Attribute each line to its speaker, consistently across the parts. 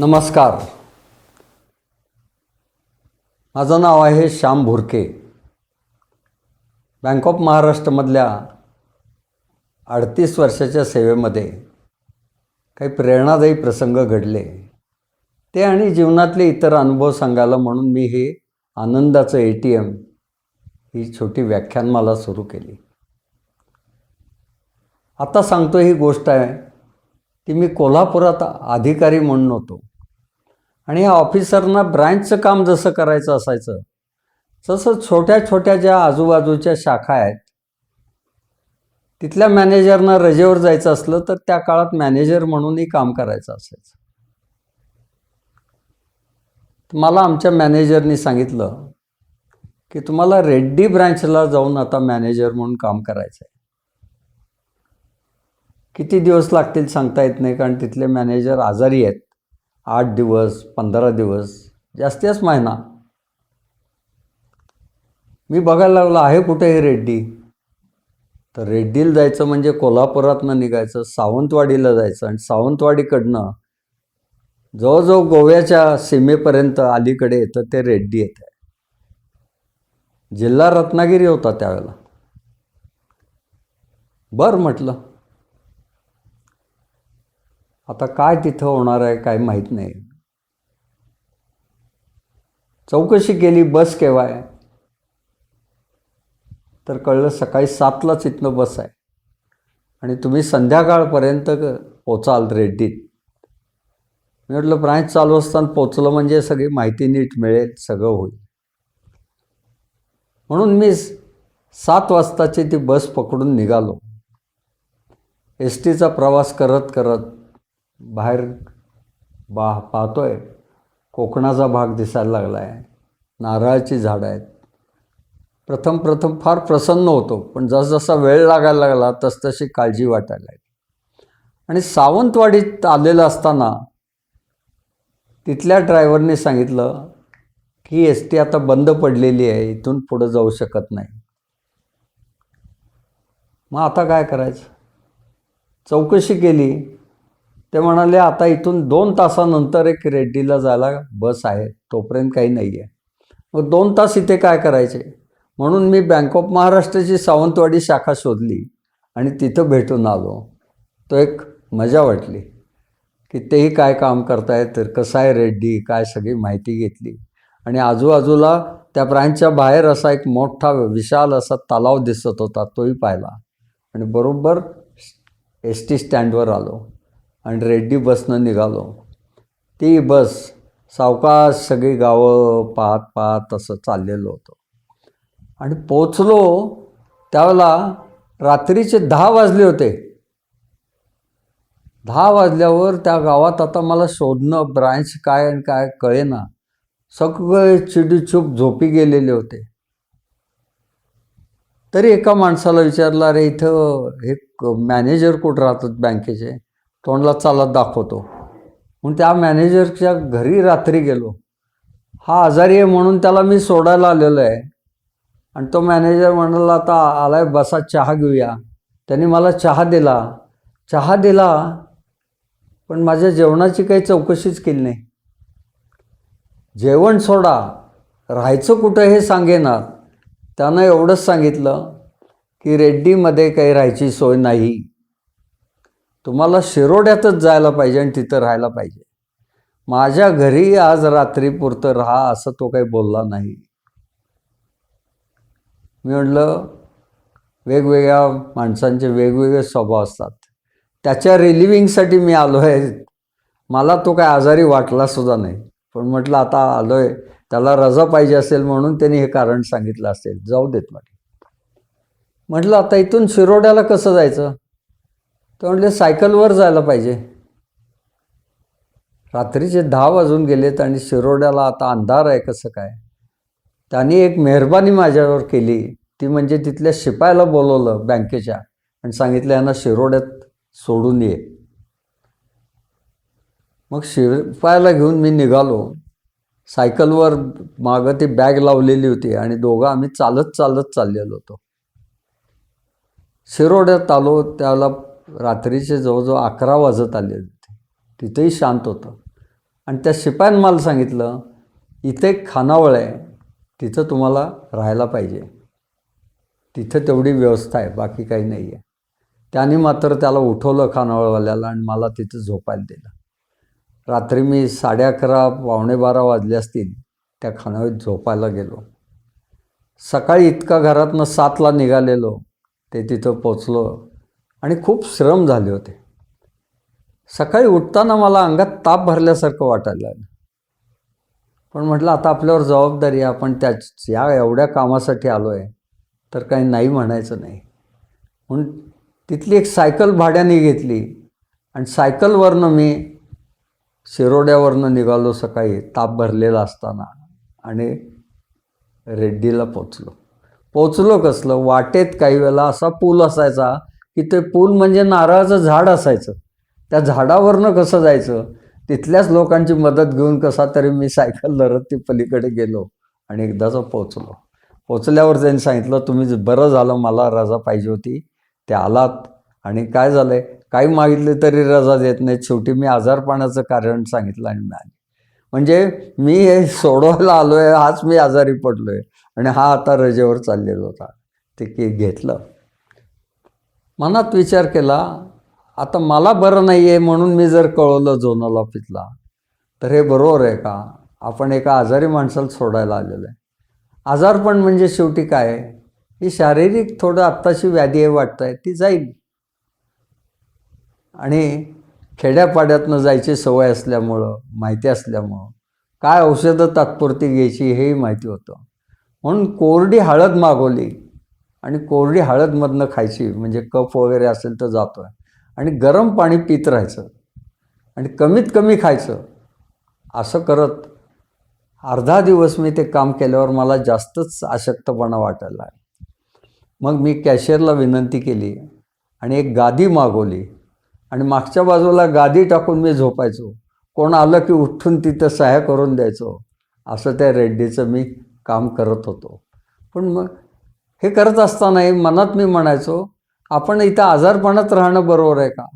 Speaker 1: नमस्कार. माझं नाव आहे श्याम भुरके. बँक ऑफ महाराष्ट्रमधल्या अडतीस वर्षाच्या सेवेमध्ये काही प्रेरणादायी प्रसंग घडले. ते आणि जीवनातले इतर अनुभव सांगायला म्हणून मी हे आनंदाचं ए टी एम ही छोटी व्याख्यानमाला सुरू केली. आता सांगतो ही गोष्ट आहे ती मी कोल्हापुरात अधिकारी म्हणून होतो. आणि या ऑफिसरना ब्रँचचं काम जसं करायचं असायचं तसं छोट्या छोट्या ज्या आजूबाजूच्या शाखा आहेत तिथल्या मॅनेजरना रजेवर जायचं असलं तर त्या काळात मॅनेजर म्हणूनही काम करायचं असायचं. मला आमच्या मॅनेजरनी सांगितलं की तुम्हाला रेड्डी ब्रँचला जाऊन आता मॅनेजर म्हणून काम करायचं आहे किती दिवस लागतील सांगता येत नाही कारण तिथले मॅनेजर आजारी आहेत. आठ दिवस पंधरा दिवस जास्तीच महिना. मी बघायला लागलो आहे कुठे हे रेड्डी? तर रेड्डीला जायचं म्हणजे कोल्हापुरातनं निघायचं सावंतवाडीला जायचं. आणि सावंतवाडीकडनं जवळजवळ गोव्याच्या सीमेपर्यंत अलीकडे येतं ते रेड्डी येत. आहे जिल्हा रत्नागिरी होता त्यावेळेला. बरं म्हटलं. आता काय तिथं होणार आहे काय माहीत नाही. चौकशी केली बस केव्हा आहे तर कळलं सकाळी सातलाच इथनं बस आहे. आणि तुम्ही संध्याकाळपर्यंत क- पोचाल रेड्डीत. मी म्हटलं ब्रांच चालू असताना पोचलं म्हणजे सगळी माहिती नीट मिळेल सगळं होईल. म्हणून मी सात वाजताची ती बस पकडून निघालो. एस टीचा प्रवास करत करत बाहेर बा पाहतो आहे कोकणाचा भाग दिसायला लागला आहे नारळाची झाडं आहेत. प्रथम प्रथम फार प्रसन्न होतो पण जसजसा वेळ लागायला लागला तसतशी काळजी वाटायला लागली. आणि सावंतवाडीत आलेलं असताना तिथल्या ड्रायव्हरने सांगितलं की एस टी आता बंद पडलेली आहे इथून पुढं जाऊ शकत नाही. मग आता काय करायचं? चौकशी केली. ते म्हणाले आता इथून दोन तासानंतर एक रेड्डीला जायला बस आहे तोपर्यंत काही नाही आहे मग दोन तास इथे काय करायचे? म्हणून मी बँक ऑफ महाराष्ट्राची सावंतवाडी शाखा शोधली आणि तिथं भेटून आलो. तो एक मजा वाटली की तेही काय काम करतायत तर कसं आहे रेड्डी काय सगळी माहिती घेतली. आणि आजूबाजूला त्या ब्रँचच्या बाहेर असा एक मोठा विशाल असा तलाव दिसत होता तोही पाहिला. आणि बरोबर एस टी स्टँडवर आलो. आणि रेड्डी बसनं निघालो. ती बस सावकाश सगळी गावं पाहत पाहत असं चाललेलो होतो. आणि पोचलो त्यावेळेला रात्रीचे दहा वाजले होते. दहा वाजल्यावर त्या गावात आता मला शोधणं ब्रांच काय आणि काय कळेना. सगळे चिडीचूप झोपी गेलेले होते. तरी एका माणसाला विचारलं अरे इथं हे मॅनेजर कुठं राहतात बँकेचे? तोंडला चालत दाखवतो. म्हणून त्या मॅनेजरच्या घरी रात्री गेलो. हा आजारी आहे म्हणून त्याला मी सोडायला आलेलो आहे. आणि तो मॅनेजर म्हणाला आता आलाय बसा चहा घेऊया. त्यांनी मला चहा दिला. चहा दिला पण माझ्या जेवणाची काही चौकशीच केली नाही. जेवण सोडा. राहायचं कुठं हे सांगेनात. त्यानं एवढंच सांगितलं की रेड्डीमध्ये काही राहायची सोय नाही. तुम्हाला शिरोड्यातच जायला पाहिजे आणि तिथं राहायला पाहिजे. माझ्या घरी आज रात्रीपुरतं राहा असं तो काही बोलला नाही. मी म्हटलं वेगवेगळ्या माणसांचे वेगवेगळे स्वभाव असतात. त्याच्या रिलिव्हिंगसाठी मी आलो आहे मला तो काय आजारी वाटला सुद्धा नाही. पण म्हटलं आता आलो आहे त्याला रजा पाहिजे असेल म्हणून त्यांनी हे कारण सांगितलं असेल. जाऊ देत म्हटलं. म्हटलं आता इथून शिरोड्याला कसं जायचं? तर म्हटले सायकलवर जायला पाहिजे. रात्रीचे दहा वाजून गेलेत आणि शिरोड्याला आता अंधार आहे कसं काय? त्यांनी एक मेहरबानी माझ्यावर केली. ती म्हणजे तिथल्या शिपायाला बोलवलं बँकेच्या आणि सांगितलं यांना शिरोड्यात सोडून ये. मग शिपायाला घेऊन मी निघालो. सायकलवर मागं ती बॅग लावलेली होती आणि दोघं आम्ही चालत चालत चाललेलो होतो. शिरोड्यात आलो त्याला रात्रीचे जवळजवळ अकरा वाजत आले होते. तिथेही शांत होतं. आणि त्या शिपायानं मला सांगितलं इथे खानावळ आहे. तिथं तुम्हाला राहायला पाहिजे. तिथं तेवढी व्यवस्था आहे बाकी काही नाही आहे. त्याने मात्र त्याला उठवलं खानावळवाल्याला आणि मला तिथं झोपायला दिलं. रात्री मी साडे अकरा पावणे बारा वाजले असतील त्या खानावळीत झोपायला गेलो. सकाळी इतका घरातनं सातला निघालेलो ते तिथं पोचलो. आणि खूप श्रम झाले होते. सकाळी उठताना मला अंगात ताप भरल्यासारखं वाटायला लागलं. पण म्हटलं आता आपल्यावर जबाबदारी आहे आपण त्या या एवढ्या कामासाठी आलो आहे तर काही नाही म्हणायचं नाही. म्हणून तिथली एक सायकल भाड्याने घेतली आणि सायकलवरनं मी शिरोड्यावरनं निघालो सकाळी ताप भरलेला असताना आणि रेड्डीला पोचलो पोचलो कसलं? वाटेत काही वेळेला असा पूल असायचा की ते पूल म्हणजे नारळाचं झाड असायचं. त्या झाडावरनं कसं जायचं? तिथल्याच लोकांची मदत घेऊन कसा तरी मी सायकल धरत ती पलीकडे गेलो आणि एकदाचं पोचलो पोचल्यावर त्यांनी सांगितलं तुम्ही बरं झालं मला रजा पाहिजे होती. ते आलात. आणि काय झालं आहे काही मागितले तरी रजा देत नाहीत. शेवटी मी आजारपणाचं कारण सांगितलं आणि मिळाली म्हणजे मी हे सोडवायला आलो आहे हाच मी आजारी पडलो आहे आणि हा आता रजेवर चाललेला होता. ते की घेतलं. मनात विचार केला आता मला बरं नाही आहे म्हणून मी जर कळवलं झोनल ऑफिसला तर हे बरोबर आहे का? आपण एका आजारी माणसाला सोडायला आलेलं आहे. आजारपण म्हणजे शेवटी काय ही शारीरिक थोडं आत्ताची व्याधी आहे वाटत आहे ती जाईल. आणि खेड्यापाड्यातनं जायची सवय असल्यामुळं माहिती असल्यामुळं काय औषधं तात्पुरती घ्यायची हेही माहिती होतं. म्हणून कोरडी हळद मागवली आणि कोरडी हळदमधनं खायची म्हणजे कफ वगैरे असेल तर जातो आहे आणि गरम पाणी पित राहायचं. आणि कमीत कमी खायचं. असं करत अर्धा दिवस मी ते काम केल्यावर मला जास्तच अशक्तपणा वाटायला मग मी कॅशियरला विनंती केली आणि एक गादी मागवली. आणि मागच्या बाजूला गादी टाकून मी झोपायचो. कोण आलं की उठून तिथं सहाय्य करून द्यायचो. असं त्या रेड्डीचं मी काम करत होतो. पण मग हे करत असतानाही मनात मी म्हणायचो आपण इथं आजारपणात राहणं बरोबर आहे का?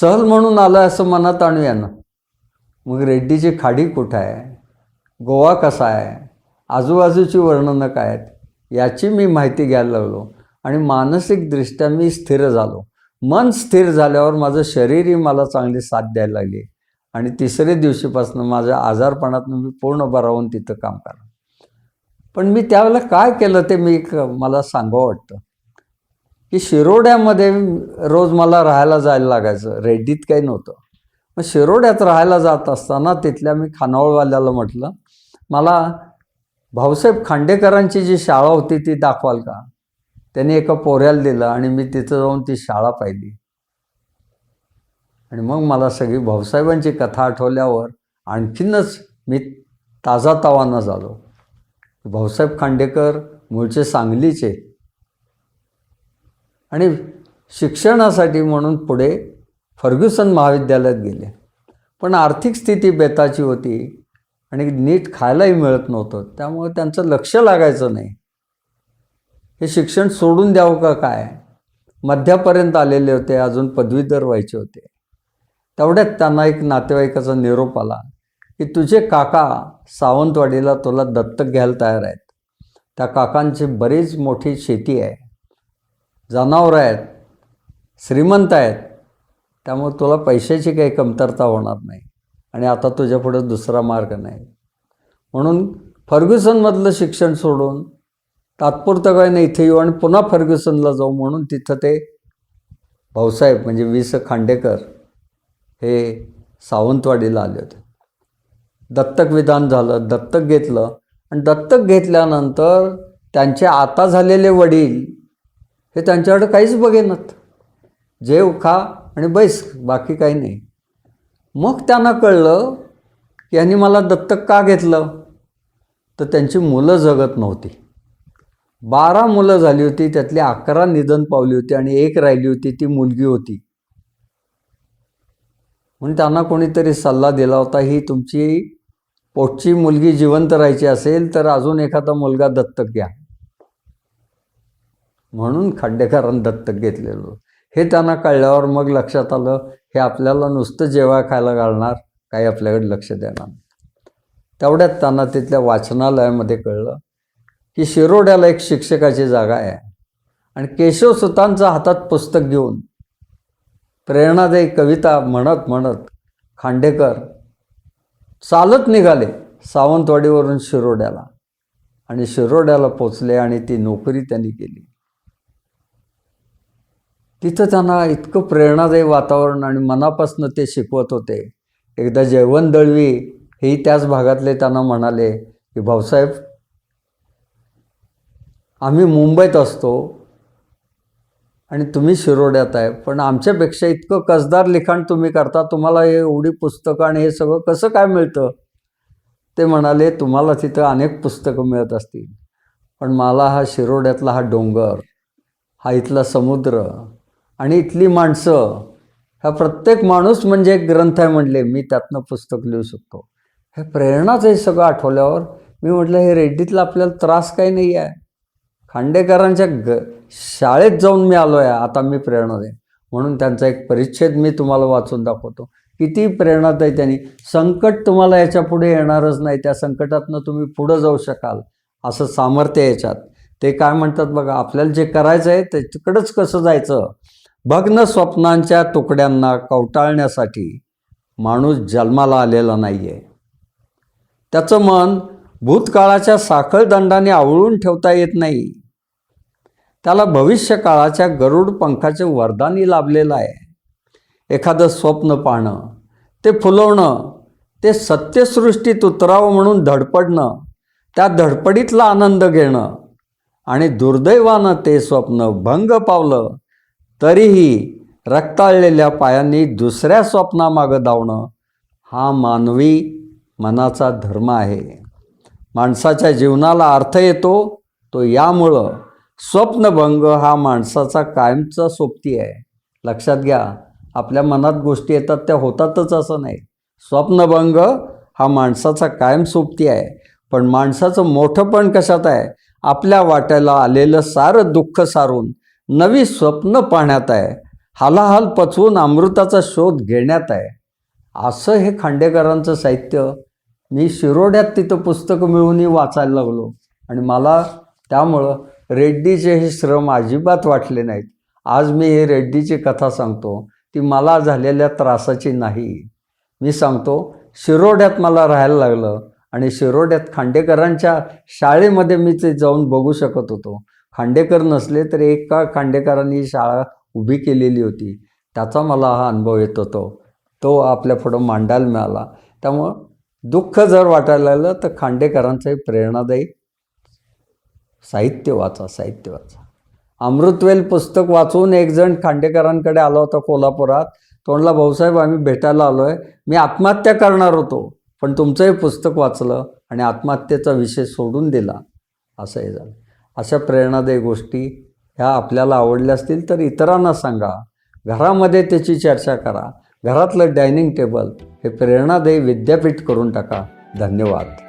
Speaker 1: सहल म्हणून आलं असं मनात आणूया ना. मग रेड्डीची खाडी कुठं आहे? गोवा कसा आहे? आजूबाजूची वर्णनं काय आहेत? याची मी माहिती घ्यायला लागलो आणि मानसिकदृष्ट्या मी स्थिर झालो. मन स्थिर झाल्यावर माझं शरीरही मला चांगली साथ द्यायला लागली. आणि तिसऱ्या दिवशीपासून माझ्या आजारपणातून मी पूर्ण बरावून होऊन तिथं काम करा पण मी त्यावेळेला काय केलं ते मी मला सांगावं वाटतं. की शिरोड्यामध्ये रोज मला राहायला जायला लागायचं. रेड्डीत काही नव्हतं. मग शिरोड्यात राहायला जात असताना तिथल्या मी खानावळवाल्याला म्हटलं मला भाऊसाहेब खांडेकरांची जी शाळा होती ती दाखवाल का? त्यांनी एका पोऱ्याला दिलं आणि मी तिथं जाऊन ती शाळा पाहिली. आणि मग मला सगळी भाऊसाहेबांची कथा आठवल्यावर आणखीनच मी ताजा तवानं झालो. भाऊसाहेब खांडेकर मूळचे सांगलीचे. आणि शिक्षणासाठी म्हणून पुढे फर्ग्युसन महाविद्यालयात गेले. पण आर्थिक स्थिती बेताची होती आणि नीट खायलाही मिळत नव्हतं. त्यामुळे त्यांचं लक्ष लागायचं नाही. हे शिक्षण सोडून द्यावं का काय? मध्यापर्यंत आलेले होते अजून पदवीधर व्हायचे होते. तेवढ्यात त्यांना एक नातेवाईकाचा निरोप आला. की तुझे काका सावंतवाडीला तुला दत्तक घ्यायला तयार आहेत. त्या काकांची बरीच मोठी शेती आहे. जनावरं आहेत. श्रीमंत आहेत. त्यामुळे तुला पैशाची काही कमतरता होणार नाही. आणि आता तुझ्यापुढं दुसरा मार्ग नाही. म्हणून फर्ग्युसनमधलं शिक्षण सोडून तात्पुरतं काय नाही इथे येऊ आणि पुन्हा फर्ग्युसनला जाऊ म्हणून तिथं ते भाऊसाहेब म्हणजे वि स खांडेकर हे सावंतवाडीला आले होते. दत्तक विधान झालं दत्तक घेतलं. आणि दत्तक घेतल्यानंतर त्यांचे आता झालेले वडील हे त्यांच्याकडे काहीच बघेनात. जेव खा आणि बैस बाकी काही नाही. मग त्यांना कळलं की यांनी मला दत्तक का घेतलं? तर त्यांची मुलं जगत नव्हती. बारा मुलं झाली होती त्यातली अकरा निधन पावली होती आणि एक राहिली होती ती मुलगी होती. म्हणून त्यांना कोणीतरी सल्ला दिला होता ही तुमची पोटची मुलगी जिवंत राहायची असेल तर अजून एखादा मुलगा दत्तक घ्या. म्हणून खांडेकरांनी दत्तक घेतलेलं. हे त्यांना कळल्यावर मग लक्षात आलं हे आपल्याला नुसतं जेव्हा खायला घालणार काही आपल्याकडे लक्ष देणार तेवढ्यात त्यांना तिथल्या वाचनालयामध्ये कळलं की शिरोड्याला एक शिक्षकाची जागा आहे. आणि केशव सुतांचा हातात पुस्तक घेऊन प्रेरणादायी कविता म्हणत म्हणत खांडेकर चालत निघाले सावंतवाडीवरून शिरोड्याला आणि शिरोड्याला पोचले आणि ती नोकरी त्यांनी केली. तिथं त्यांना इतकं प्रेरणादायी वातावरण आणि मनापासून ते शिकवत होते. एकदा जयवंत दळवी हे त्याच भागातले त्यांना म्हणाले की भाऊसाहेब आम्ही मुंबईत असतो आणि तुम्ही शिरोड्यात आहे. पण आमच्यापेक्षा इतकं कसदार लिखाण तुम्ही करता तुम्हाला हे एवढी पुस्तकं आणि हे सगळं कसं काय मिळतं? ते म्हणाले तुम्हाला तिथं अनेक पुस्तकं मिळत असतील. पण मला हा शिरोड्यातला हा डोंगर हा इथला समुद्र आणि इथली माणसं हा प्रत्येक माणूस म्हणजे एक ग्रंथ आहे म्हणले मी त्यातनं पुस्तक लिहू शकतो. हे प्रेरणाच हे सगळं आठवल्यावर. मी म्हटलं हे रेड्डीतला आपल्याला त्रास काही नाही आहे. खांडेकरांच्या ग शाळेत जाऊन मी आलो आहे आता मी प्रेरणा दे म्हणून त्यांचा एक परिच्छेद मी तुम्हाला वाचून दाखवतो. किती प्रेरणादायी त्यांनी. संकट तुम्हाला याच्यापुढे येणारच नाही त्या संकटातनं तुम्ही पुढं जाऊ शकाल असं सामर्थ्य याच्यात. ते काय म्हणतात बघा आपल्याला जे करायचं आहे त्याच्याकडंच कसं जायचं? भग्न स्वप्नांच्या तुकड्यांना कवटाळण्यासाठी. माणूस जन्माला आलेला नाही आहे त्याचं मन भूतकाळाच्या साखळदंडाने आवळून ठेवता येत नाही. त्याला भविष्यकाळाच्या गरुड पंखाचे वरदानी लाभलेलं आहे. एखादं स्वप्न पाहणं ते फुलवणं ते सत्यसृष्टीत उतरावं म्हणून धडपडणं त्या धडपडीतला आनंद घेणं आणि दुर्दैवानं ते स्वप्न भंग पावलं तरीही रक्ताळलेल्या पायांनी दुसऱ्या स्वप्नामागं धावणं हा मानवी मनाचा धर्म आहे. माणसाच्या जीवनाला अर्थ येतो तो यामुळं स्वप्नभंग हा माणसाचा कायमचा सोबती आहे. लक्षात घ्या आपल्या मनात गोष्टी येतात त्या होतातच असं नाही. स्वप्नभंग हा माणसाचा कायम सोबती आहे. पण माणसाचं मोठंपण कशात आहे? आपल्या वाट्याला आलेलं सारं दुःख सारून नवी स्वप्न पाहण्यात आहे. हालाहाल पचवून अमृताचा शोध घेण्यात आहे. असं हे खांडेकरांचं साहित्य. मी शिरोड्यात तिथं पुस्तकं मिळूनही वाचायला लागलो. आणि मला त्यामुळं रेड्डीचे हे श्रम अजिबात वाटले नाहीत. आज मी हे रेड्डीची कथा सांगतो. ती मला झालेल्या त्रासाची नाही. मी सांगतो शिरोड्यात मला राहायला लागलं आणि शिरोड्यात खांडेकरांच्या शाळेमध्ये मी ते जाऊन बघू शकत होतो. खांडेकर नसले तर एका खांडेकरांनी शाळा उभी केलेली होती. त्याचा मला हा अनुभव येत होतो. तो आपल्या पुढं मांडायला मिळाला. त्यामुळं दुःख जर वाटायला लागलं तर खांडेकरांचंही प्रेरणादायी साहित्य वाचा साहित्य वाचा. अमृतवेल पुस्तक वाचून एक जण खांडेकरांकडे आला होता कोल्हापुरात. तोंडला भाऊसाहेब आम्ही भेटायला आलो आहे मी आत्महत्या करणार होतो पण तुमचं हे पुस्तक वाचलं आणि आत्महत्येचा विषय सोडून दिला. असं हे झालं. अशा प्रेरणादायी गोष्टी ह्या आपल्याला आवडल्या असतील तर इतरांना सांगा. घरामध्ये त्याची चर्चा करा. घरातलं डायनिंग टेबल हे प्रेरणादायी विद्यापीठ करून टाका. धन्यवाद.